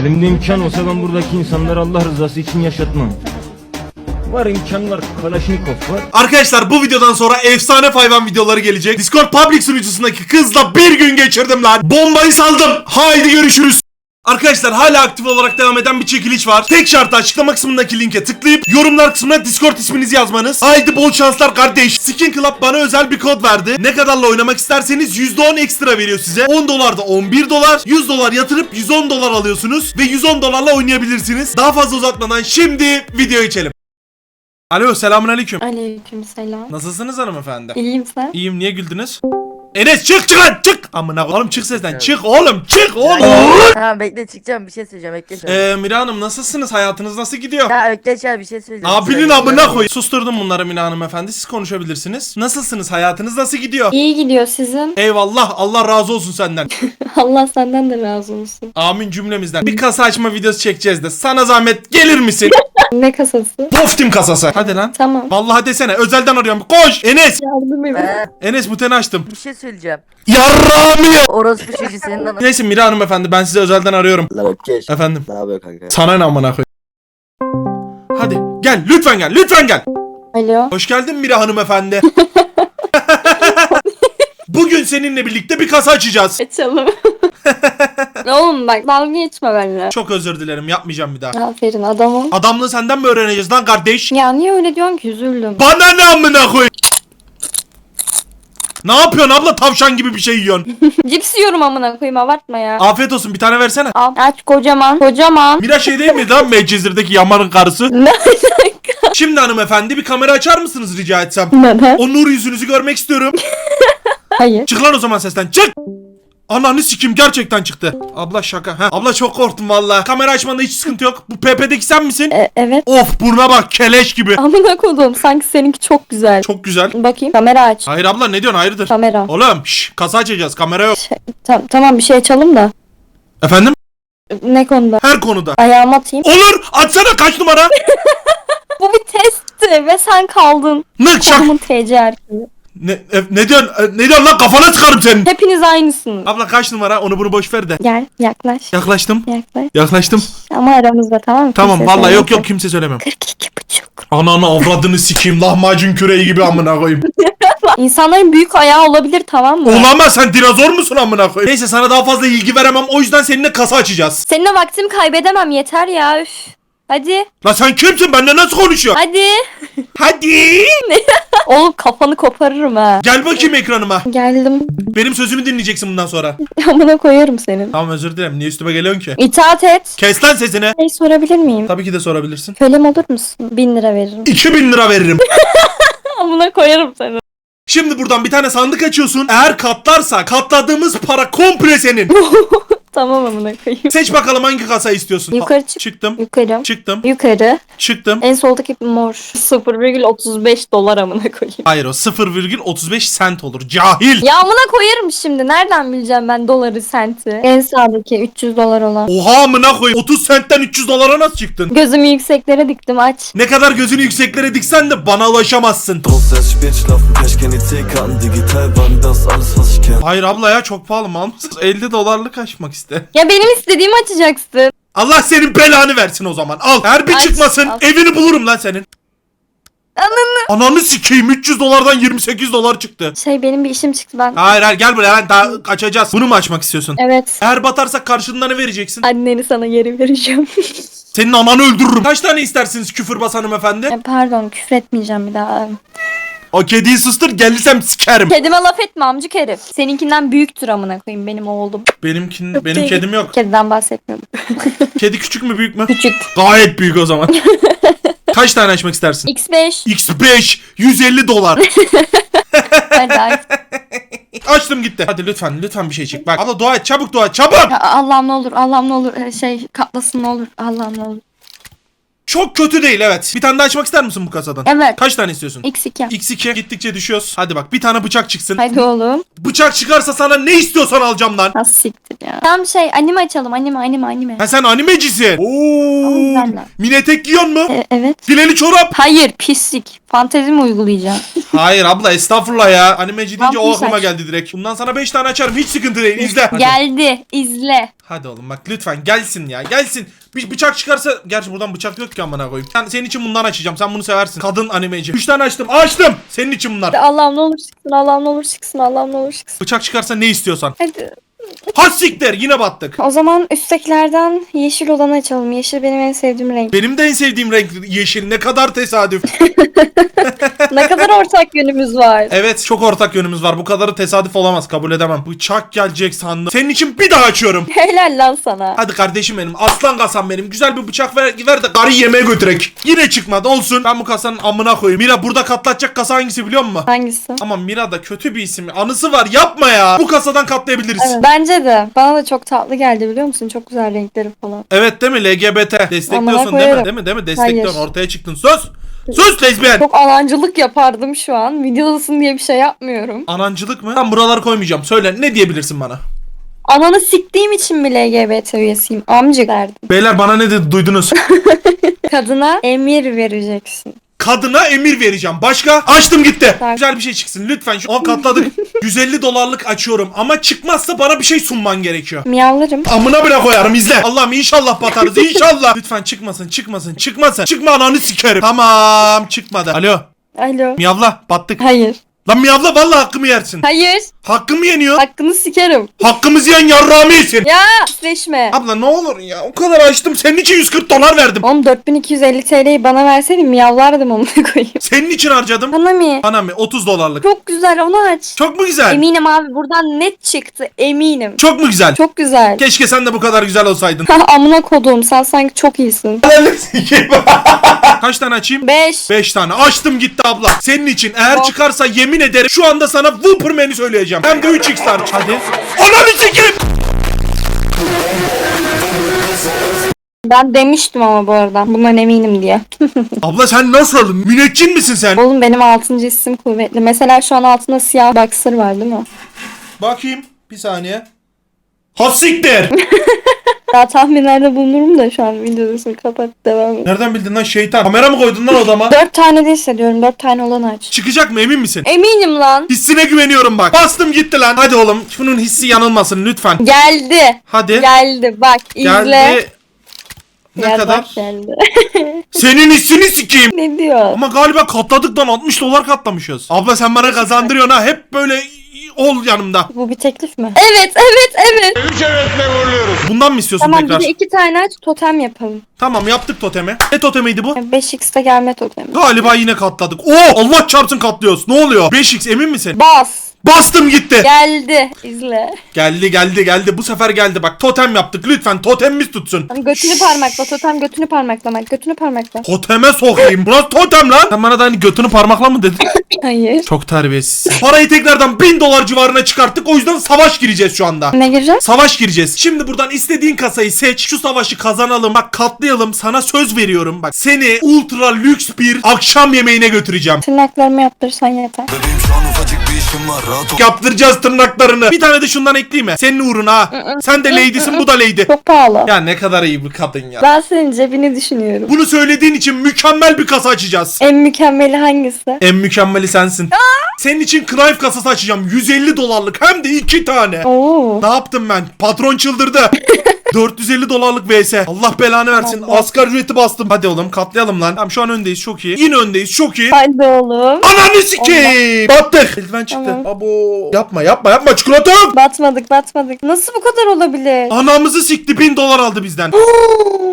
Elimde imkan olsa ben buradaki insanları Allah rızası için yaşatmam. Var imkanlar, Kalaşnikov var. Arkadaşlar bu videodan sonra efsane hayvan videoları gelecek. Discord public sunucusundaki kızla bir gün geçirdim lan. Bombayı saldım. Haydi görüşürüz. Arkadaşlar hala aktif olarak devam eden bir çekiliş var. Tek şartı açıklama kısmındaki linke tıklayıp yorumlar kısmına Discord isminizi yazmanız. Haydi bol şanslar kardeş. Skin Club bana özel bir kod verdi. Ne kadarla oynamak isterseniz %10 ekstra veriyor size. 10 dolar da 11 dolar. 100 dolar yatırıp 110 dolar alıyorsunuz. Ve 110 dolarla oynayabilirsiniz. Daha fazla uzatmadan şimdi video içelim. Alo selamünaleyküm. Aleykümselam. Nasılsınız hanımefendi? İyiyim sen? İyiyim niye güldünüz? Enes çık çık lan çık. Amına oğlum çık sesten çık oğlum çık oğlum. Tamam bekle çıkacağım bir şey söyleyeceğim bekle. Eee Mira Hanım nasılsınız? Hayatınız nasıl gidiyor? Ya bekle şu an bir şey söyleyeceğim. Abinin Söyle, amına söyle. koy. Susturdum bunları Mira Hanım efendi. Siz konuşabilirsiniz. Nasılsınız? Hayatınız nasıl gidiyor? İyi gidiyor sizin. Eyvallah. Allah razı olsun senden. Allah senden de razı olsun. Amin cümlemizden. Bir kasa açma videosu çekeceğiz de. Sana zahmet gelir misin? Ne kasası? Poftim kasası. Hadi lan. Tamam. Vallahi desene. Özelden arıyorum. Koş. Enes. Yardım edin. Ee, Enes buteni açtım. bir şey söyleyeceğim. Yarrağımı ya. Orospu çocuğu senin anı. Neyse Mira Hanım efendi ben sizi özelden arıyorum. Öpkeş. Efendim. Ne yapıyor kanka? Sana ne amına koy. Hadi gel lütfen gel lütfen gel. Alo. Hoş geldin Mira hanımefendi. Bugün seninle birlikte bir kasa açacağız. Açalım. Oğlum bak dalga geçme benimle. Çok özür dilerim yapmayacağım bir daha. Aferin adamım. Adamlığı senden mi öğreneceğiz lan kardeş? Ya niye öyle diyorsun ki üzüldüm. Bana ne amına koy. Ne yapıyorsun abla tavşan gibi bir şey yiyorsun. Cips yiyorum amına koyayım abartma ya. Afiyet olsun bir tane versene. Al. Aç kocaman. Kocaman. Mira şey değil miydi lan Medcezir'deki Yaman'ın karısı? Ne Şimdi hanımefendi bir kamera açar mısınız rica etsem? Neden? O nur yüzünüzü görmek istiyorum. Hayır. Çık lan o zaman sesten çık. Ananı sikim gerçekten çıktı. Abla şaka. Ha. Abla çok korktum valla. Kamera açmanda hiç sıkıntı yok. Bu PP'deki sen misin? E, evet. Of buruna bak keleş gibi. Amına koydum. Sanki seninki çok güzel. Çok güzel. Bakayım. Kamera aç. Hayır abla ne diyorsun hayırdır? Kamera. Oğlum şş, kasa açacağız kamera yok. Şey, tam, tamam bir şey açalım da. Efendim? Ne konuda? Her konuda. Ayağımı atayım. Olur açsana kaç numara? Bu bir testti ve sen kaldın. Nık şak. Adamın TC erkeği. Ne, e, ne diyorsun? E, ne diyorsun lan kafana çıkarım senin. Hepiniz aynısınız. Abla kaç numara onu bunu boş ver de. Gel yaklaş. Yaklaştım. Yaklaş. Yaklaştım. Ama aramızda tamam mı? Tamam Kimseye vallahi yok söyleme. yok kimse söylemem. 42 buçuk. Ananı avradını sikeyim lahmacun küreği gibi amına koyayım. İnsanların büyük ayağı olabilir tamam mı? Olamaz sen dinozor musun amına koyayım? Neyse sana daha fazla ilgi veremem o yüzden seninle kasa açacağız. Seninle vaktimi kaybedemem yeter ya üf. Hadi. La sen kimsin benimle nasıl konuşuyorsun? Hadi. Hadi. Oğlum kafanı koparırım ha. Gel bakayım ekranıma. Geldim. Benim sözümü dinleyeceksin bundan sonra. Amına koyarım senin. Tamam özür dilerim niye üstüme geliyorsun ki? İtaat et. Kes lan sesini. Şey sorabilir miyim? Tabii ki de sorabilirsin. Kölem olur musun? Bin lira veririm. 2000 lira veririm. Amına koyarım seni. Şimdi buradan bir tane sandık açıyorsun. Eğer katlarsa katladığımız para komple senin. Tamam amına koyayım. Seç bakalım hangi kasayı istiyorsun. Yukarı çık. Çıktım. Yukarı. Çıktım. Yukarı. Çıktım. En soldaki mor. 0,35 dolar amına koyayım. Hayır o 0,35 sent olur. Cahil. Ya amına koyarım şimdi. Nereden bileceğim ben doları senti? En sağdaki 300 dolar olan. Oha amına koy. 30 sentten 300 dolara nasıl çıktın? Gözümü yükseklere diktim aç. Ne kadar gözünü yükseklere diksen de bana ulaşamazsın. Hayır abla ya çok pahalı mal mısın? 50 dolarlık açmak iste. Ya benim istediğimi açacaksın. Allah senin belanı versin o zaman. Al. Eğer bir Aç, çıkmasın al. evini bulurum lan senin. Ananı. Ananı sikeyim 300 dolardan 28 dolar çıktı. Şey benim bir işim çıktı ben. Hayır hayır gel buraya lan daha açacağız. Bunu mu açmak istiyorsun? Evet. Eğer batarsak karşılığında ne vereceksin? Anneni sana geri vereceğim. Senin ananı öldürürüm. Kaç tane istersiniz küfürbaz hanımefendi? E, Pardon küfür etmeyeceğim bir daha. O kediyi sustur gelirsem sikerim. Kedime laf etme amcık herif. Seninkinden büyüktür amına koyayım benim oğlum. Benimkin, benim kedim yok. Kediden bahsetmiyorum. Kedi küçük mü büyük mü? Küçük. Gayet büyük o zaman. Kaç tane açmak istersin? X5. X5 150 dolar. Hadi aç. Açtım gitti. Hadi lütfen lütfen bir şey çek. Bak abla dua et çabuk dua et çabuk. Ya Allah'ım ne olur Allah'ım ne olur e, şey katlasın ne olur Allah'ım ne olur. Çok kötü değil evet. Bir tane daha açmak ister misin bu kasadan? Evet. Kaç tane istiyorsun? X2. X2 gittikçe düşüyoruz. Hadi bak bir tane bıçak çıksın. Hadi oğlum. Bıçak çıkarsa sana ne istiyorsan alacağım lan. Nasıl siktir ya. Tamam şey anime açalım anime anime anime. Ha sen animecisin. Oo. Ama ben de. Mini etek giyiyor mu? E, evet. Fileli çorap. Hayır pislik. Fantezi mi uygulayacağım? Hayır abla estağfurullah ya. Animeci deyince o Vampir aklıma saç. geldi direkt. Bundan sana 5 tane açarım hiç sıkıntı değil izle. Hadi. Geldi. izle. Hadi oğlum bak lütfen gelsin ya gelsin. Bir bıçak çıkarsa gerçi buradan bıçak yok ki amına koyayım. Ben senin için bundan açacağım. Sen bunu seversin. Kadın animeci. 3 tane açtım. Açtım. Senin için bunlar. Allah'ım ne olur çıksın. Allah'ım ne olur çıksın. Allah'ım ne olur çıksın. Bıçak çıkarsa ne istiyorsan. Hadi. Ha siktir yine battık. O zaman üsttekilerden yeşil olanı açalım. Yeşil benim en sevdiğim renk. Benim de en sevdiğim renk yeşil. Ne kadar tesadüf. ne kadar ortak yönümüz var. evet çok ortak yönümüz var. Bu kadarı tesadüf olamaz. Kabul edemem. Bıçak gelecek sandım. Senin için bir daha açıyorum. Helal lan sana. Hadi kardeşim benim. Aslan kasam benim. Güzel bir bıçak ver, ver de karı yemeğe götürek. Yine çıkmadı. Olsun. Ben bu kasanın amına koyayım. Mira burada katlatacak kasa hangisi biliyor musun? Hangisi? Ama Mira da kötü bir isim. Anısı var. Yapma ya. Bu kasadan katlayabiliriz. Evet, bence de. Bana da çok tatlı geldi biliyor musun? Çok güzel renkleri falan. Evet değil mi LGBT? Destekliyorsun değil mi? koyarım. Değil mi? Değil mi? Destekliyorsun. Ortaya çıktın. Sus. Sus lezbiyen. Çok alancılık yapardım şu an. Videodasın diye bir şey yapmıyorum. Anancılık mı? Ben buraları koymayacağım. Söyle ne diyebilirsin bana? Ananı siktiğim için mi LGBT üyesiyim? Amcık derdim. Beyler bana ne dedi duydunuz? Kadına emir vereceksin. Kadına emir vereceğim. Başka? Açtım gitti. Güzel bir şey çıksın lütfen. Şu an katladık. 150 dolarlık açıyorum ama çıkmazsa bana bir şey sunman gerekiyor. Miyavlarım. Amına bile koyarım izle. Allah'ım inşallah batarız inşallah. Lütfen çıkmasın çıkmasın çıkmasın. Çıkma ananı sikerim. Tamam çıkmadı. Alo. Alo. Miyavla battık. Hayır. Lan miyavla vallahi hakkımı yersin. Hayır. Hakkımı yeniyor. Hakkını sikerim. Hakkımızı yiyen yarrağımı yesin. Ya pisleşme. Abla ne olur ya o kadar açtım senin için 140 dolar verdim. Oğlum 4250 TL'yi bana verseydin miyavlardım onu koyayım. Senin için harcadım. Bana mı? Bana mı 30 dolarlık. Çok güzel onu aç. Çok mu güzel? Eminim abi buradan net çıktı eminim. Çok mu güzel? Çok güzel. Keşke sen de bu kadar güzel olsaydın. Amına kodum sen sanki çok iyisin. Kaç tane açayım? 5. 5 tane. Açtım gitti abla. Senin için eğer çıkarsa yemin ederim şu anda sana Whopper menü söyleyeceğim. Hem de 3x large. Hadi. Ananı sikeyim. Ben demiştim ama bu arada. Bundan eminim diye. Abla sen nasıl? Müneccin misin sen? Oğlum benim 6. isim kuvvetli. Mesela şu an altında siyah boxer var değil mi? Bakayım. Bir saniye. Ha siktir. Daha tahminlerde bulunurum da şu an videodasını kapat devam et. Nereden bildin lan şeytan? Kamera mı koydun lan odama? 4 tane de hissediyorum. 4 tane olan aç. Çıkacak mı emin misin? Eminim lan. Hissine güveniyorum bak. Bastım gitti lan. Hadi oğlum. Şunun hissi yanılmasın lütfen. Geldi. Hadi. Geldi. Bak izle. Geldi. Ne Gel kadar? Geldi. Senin hissini sikeyim. ne diyor? Ama galiba katladık lan 60 dolar katlamışız. Abla sen bana kazandırıyorsun ha. Hep böyle ol yanımda. Bu bir teklif mi? Evet evet evet. Bundan mı istiyorsun Tamam tekrar? bir de iki tane aç totem yapalım. Tamam yaptık totemi. Ne totemiydi bu? 5x'te gelme totemi. Galiba yine katladık. Oo Allah çarpsın katlıyoruz. Ne oluyor? 5x emin misin? Bas. Bastım gitti. Geldi. İzle. Geldi geldi geldi. Bu sefer geldi. Bak totem yaptık. Lütfen totemimiz tutsun. Hani götünü parmakla totem götünü parmaklamak götünü parmakla. Toteme sokayım. Burası totem lan. Sen bana da hani götünü parmakla mı dedin? Hayır. Çok terbiyesiz. Parayı tekrardan 1000 dolar civarına çıkarttık. O yüzden savaş gireceğiz şu anda. Ne gireceğiz? Savaş gireceğiz. Şimdi buradan istediğin kasayı seç. Şu savaşı kazanalım. Bak katlayalım. Sana söz veriyorum. Bak seni ultra lüks bir akşam yemeğine götüreceğim. Tırnaklarımı yaptırırsan yeter. Bebeğim şu an ufacık bir işim var rahat ol Yaptıracağız tırnaklarını. Bir tane de şundan ekleyeyim mi? Senin uğruna ha. Sen de lady'sin bu da lady. Çok pahalı. Ya ne kadar iyi bir kadın ya. Ben senin cebini düşünüyorum. Bunu söylediğin için mükemmel bir kasa açacağız. En mükemmeli hangisi? En mükemmeli sensin. Senin için knife kasası açacağım. 150 dolarlık hem de iki tane. Oo. Ne yaptım ben? Patron çıldırdı. 450 dolarlık vs. Allah belanı versin. Allah. Asgari ücreti bastım. Hadi oğlum katlayalım lan. Tamam şu an öndeyiz çok iyi. Yine öndeyiz çok iyi. Hadi oğlum. Ananı sikeyim. Battık. Eldiven çıktı. Tamam. Abo. Yapma yapma yapma çikolata yok. Batmadık batmadık. Nasıl bu kadar olabilir? Anamızı sikti bin dolar aldı bizden.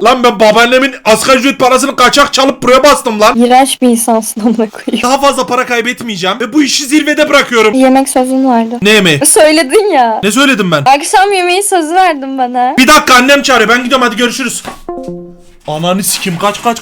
lan ben babaannemin asgari ücret parasını kaçak çalıp buraya bastım lan. İğrenç bir insansın amına koyayım. Daha fazla para kaybetmeyeceğim ve bu işi zirvede bırakıyorum. Bir yemek sözün vardı. Ne yemeği? Söyledin ya. Ne söyledim ben? Akşam yemeği sözü verdin bana. Bir dakika annem çağırıyor ben gidiyorum hadi görüşürüz. Ananı sikim kaç kaç